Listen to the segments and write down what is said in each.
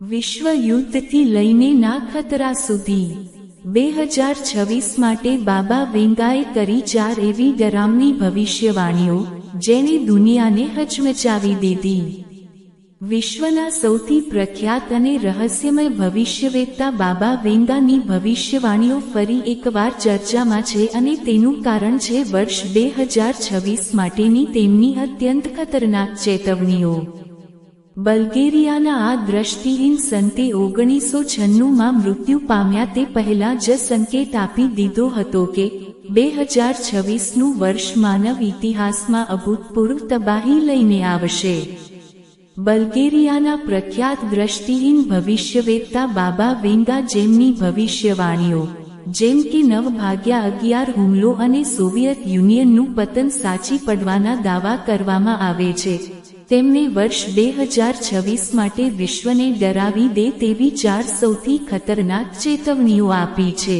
વિશ્વ યુદ્ધથી લઈને ના ખતરા સુધી બે હજાર છવ્વીસ માટે બાબા વેંગાએ કરી ચાર એવી ડરામની ભવિષ્યવાણીઓ જેણે દુનિયાને હચમચાવી દીધી. વિશ્વના સૌથી પ્રખ્યાત અને રહસ્યમય ભવિષ્યવેત્તા બાબા વેંગાની ભવિષ્યવાણીઓ ફરી એકવાર ચર્ચામાં છે અને તેનું કારણ છે વર્ષ બે હજાર છવ્વીસ માટેની તેમની અત્યંત ખતરનાક ચેતવણીઓ. બલ્ગેરિયાના આ દ્રષ્ટિહીન સંતે ઓગણીસો છન્નુંમાં મૃત્યુ પામ્યા તે પહેલા જ સંકેત આપી દીધો હતો કે, બે હજાર છવ્વીસનું વર્ષ માનવ ઇતિહાસમાં અભૂતપૂર્વ તબાહી લઈને આવશે. બલ્ગેરિયાના પ્રખ્યાત દ્રષ્ટિહીન ભવિષ્યવેત્તા બાબા વેંગા જેમની ભવિષ્યવાણીઓ, જેમ કે નવ ભાગ્યા અગિયાર હુમલો અને સોવિયત યુનિયનનું પતન સાચી પડવાના દાવા કરવામાં આવે છે તેમણે વર્ષ બે હજાર છવ્વીસ માટે વિશ્વને ડરાવી દે તેવી ચાર સૌથી ખતરનાક ચેતવણીઓ આપી છે.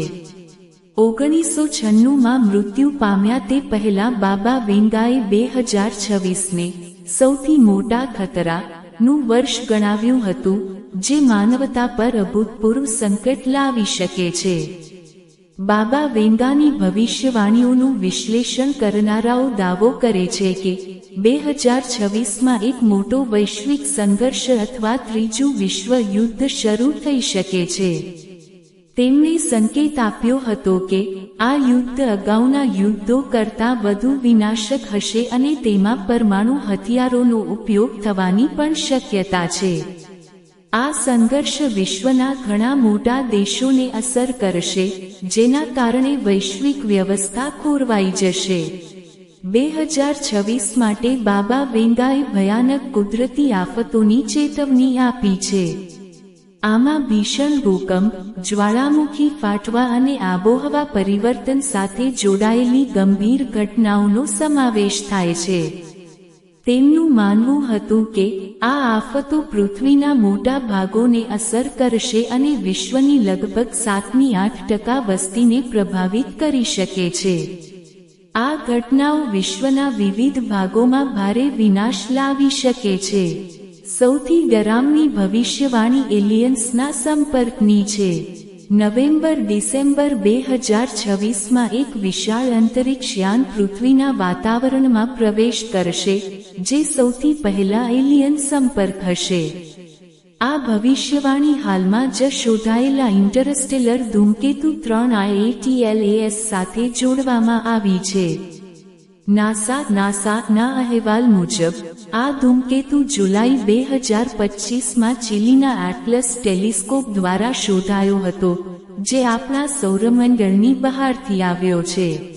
ઓગણીસો છન્નુંમાં મૃત્યુ પામ્યા તે પહેલા બાબા વેંગાએ બે હજાર છવ્વીસને સૌથી મોટા ખતરા નું વર્ષ ગણાવ્યું હતું, જે માનવતા પર અભૂતપૂર્વ સંકટ લાવી શકે છે. બાબા વેંગાની ભવિષ્યવાણીઓનું વિશ્લેષણ કરનારાઓ દાવો કરે છે કે બે હજાર છવ્વીસમાં એક મોટો વૈશ્વિક સંઘર્ષ અથવા ત્રીજું વિશ્વ યુદ્ધ શરૂ થઈ શકે છે. તેમણે સંકેત આપ્યો હતો કે, આ યુદ્ધ અગાઉના યુદ્ધો કરતાં વધુ વિનાશક હશે અને તેમાં પરમાણુ હથિયારોનો ઉપયોગ થવાની પણ શક્યતા છે. આ સંઘર્ષ વિશ્વના ઘણા મોટા દેશોને અસર કરશે, જેના કારણે વૈશ્વિક વ્યવસ્થા ખોરવાઈ જશે. બે હજાર છવ્વીસ માટે બાબા વેંગાએ ભયાનક કુદરતી આફતોની ચેતવણી આપી છે. આમાં ભીષણ ભૂકંપ, જ્વાળામુખી ફાટવા અને આબોહવા પરિવર્તન સાથે જોડાયેલી ગંભીર ઘટનાઓનો સમાવેશ થાય છે. તેમનું માનવું હતું કે, આ આફતો પૃથ્વીના મોટા ભાગોને અસર કરશે અને વિશ્વની લગભગ સાતમી આઠ ટકા વસ્તીને પ્રભાવિત કરી શકે છે. આ ઘટનાઓ વિશ્વના વિવિધ ભાગોમાં ભારે વિનાશ લાવી શકે છે. સૌથી ડરામની ભવિષ્યવાણી એલિયન્સના સંપર્કની છે. નવેમ્બર ડિસેમ્બર બે હજાર છવ્વીસમાં એક વિશાળ અંતરિક્ષ યાન પૃથ્વીના વાતાવરણમાં પ્રવેશ કરશે, જે સૌથી પહેલા એલિયન સંપર્ક હશે. આ ભવિષ્યવાણી હાલમાં જ શોધાયેલા ઇન્ટરસ્ટેલર ધૂમકેતુ ત્રણ આઈએટીએલએએસ સાથે જોડવામાં આવી છે. નાસા નાસાના અહેવાલ મુજબ, આ ધૂમકેતુ જુલાઈ બે હજાર પચીસમાં ચીલીના એટલસ ટેલિસ્કોપ દ્વારા શોધાયો હતો, જે આપણા સૌરમંડળની બહારથી આવ્યો છે.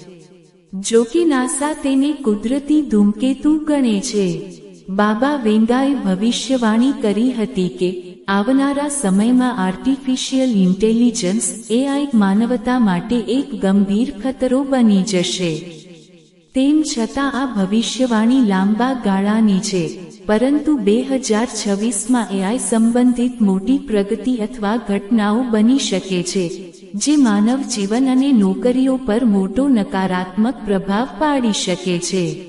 જો કે નાસા તેને કુદરતી ધૂમકેતુ ગણે છે. બાબા વેંગાએ ભવિષ્યવાણી કરી હતી કે આવનારા સમયમાં આર્ટિફિશિયલ ઇન્ટેલિજન્સ એઆઈ માનવતા માટે એક ગંભીર ખતરો બની જશે. તેમ છતાં આ ભવિષ્યવાણી લાંબા ગાળાની છે, પરંતુ બે હજાર છવ્વીસમાં એઆઈ સંબંધિત મોટી પ્રગતિ અથવા ઘટનાઓ બની શકે છે, જે માનવ જીવન અને નોકરીઓ પર મોટો નકારાત્મક પ્રભાવ પાડી શકે છે.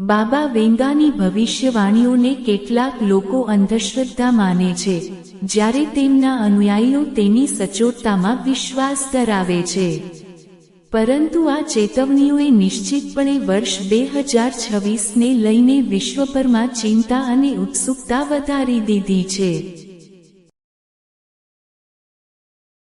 બાબા વેંગાની ભવિષ્યવાણીઓને કેટલાક લોકો અંધશ્રદ્ધા માને છે, જ્યારે તેમના અનુયાયીઓ તેની સચોટતામાં વિશ્વાસ ધરાવે છે. પરંતુ આ ચેતવણીઓએ નિશ્ચિતપણે વર્ષ બે હજાર છવ્વીસને લઈને વિશ્વભરમાં ચિંતા અને ઉત્સુકતા વધારી દીધી છે.